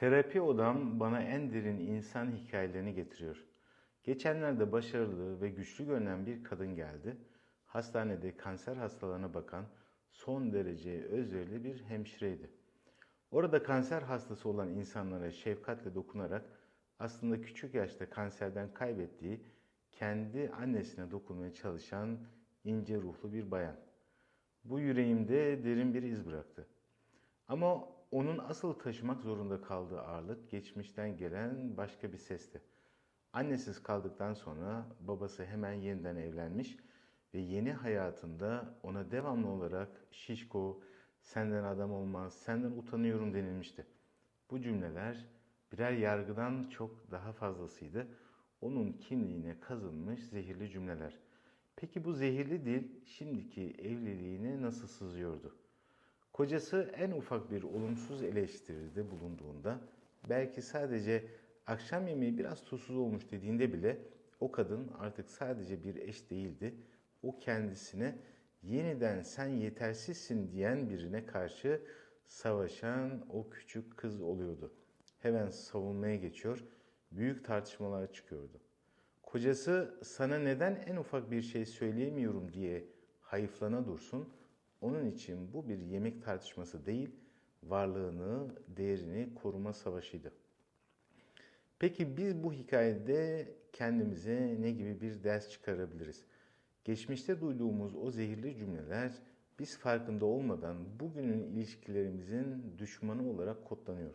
Terapi odam bana en derin insan hikayelerini getiriyor. Geçenlerde başarılı ve güçlü görünen bir kadın geldi. Hastanede kanser hastalarına bakan son derece özverili bir hemşireydi. Orada kanser hastası olan insanlara şefkatle dokunarak aslında küçük yaşta kanserden kaybettiği kendi annesine dokunmaya çalışan ince ruhlu bir bayan. Bu yüreğimde derin bir iz bıraktı. Ama onun asıl taşımak zorunda kaldığı ağırlık geçmişten gelen başka bir sesti. Annesiz kaldıktan sonra babası hemen yeniden evlenmiş ve yeni hayatında ona devamlı olarak şişko, senden adam olmaz, senden utanıyorum denilmişti. Bu cümleler birer yargıdan çok daha fazlasıydı. Onun kimliğine kazınmış zehirli cümleler. Peki bu zehirli dil şimdiki evliliğine nasıl sızıyordu? Kocası en ufak bir olumsuz eleştiride bulunduğunda belki sadece akşam yemeği biraz tuzsuz olmuş dediğinde bile o kadın artık sadece bir eş değildi. O kendisine yeniden sen yetersizsin diyen birine karşı savaşan o küçük kız oluyordu. Hemen savunmaya geçiyor, büyük tartışmalar çıkıyordu. Kocası sana neden en ufak bir şey söyleyemiyorum diye hayıflana dursun. Onun için bu bir yemek tartışması değil, varlığını, değerini koruma savaşıydı. Peki biz bu hikayede kendimize ne gibi bir ders çıkarabiliriz? Geçmişte duyduğumuz o zehirli cümleler biz farkında olmadan bugünün ilişkilerimizin düşmanı olarak kodlanıyor.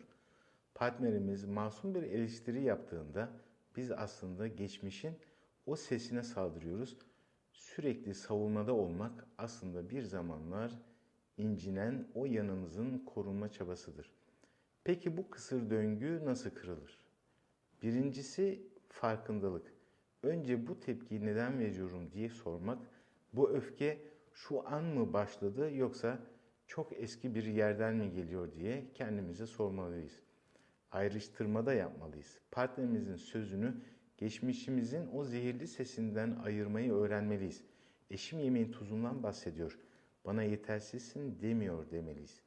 Partnerimiz masum bir eleştiri yaptığında biz aslında geçmişin o sesine saldırıyoruz. Sürekli savunmada olmak aslında bir zamanlar incinen o yanımızın korunma çabasıdır. Peki bu kısır döngü nasıl kırılır? Birincisi farkındalık. Önce bu tepkiyi neden veriyorum diye sormak. Bu öfke şu an mı başladı yoksa çok eski bir yerden mi geliyor diye kendimize sormalıyız. Ayrıştırma da yapmalıyız. Partnerimizin sözünü geçmişimizin o zehirli sesinden ayırmayı öğrenmeliyiz. Eşim yemeğin tuzundan bahsediyor. Bana yetersizsin demiyor demeliyiz.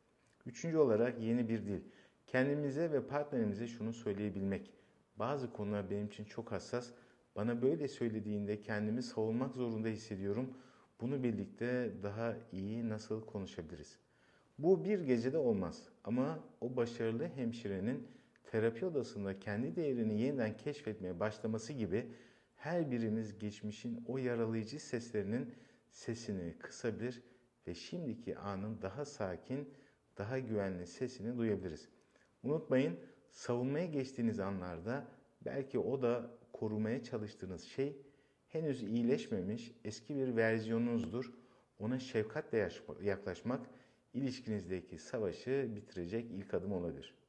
Üçüncü olarak yeni bir dil. Kendimize ve partnerimize şunu söyleyebilmek. Bazı konular benim için çok hassas. Bana böyle söylediğinde kendimi savunmak zorunda hissediyorum. Bunu birlikte daha iyi nasıl konuşabiliriz? Bu bir gecede olmaz ama o başarılı hemşirenin terapi odasında kendi değerini yeniden keşfetmeye başlaması gibi her birimiz geçmişin o yaralayıcı seslerinin sesini kısabilir ve şimdiki anın daha sakin, daha güvenli sesini duyabiliriz. Unutmayın, savunmaya geçtiğiniz anlarda belki o da korumaya çalıştığınız şey henüz iyileşmemiş eski bir versiyonunuzdur. Ona şefkatle yaklaşmak ilişkinizdeki savaşı bitirecek ilk adım olabilir.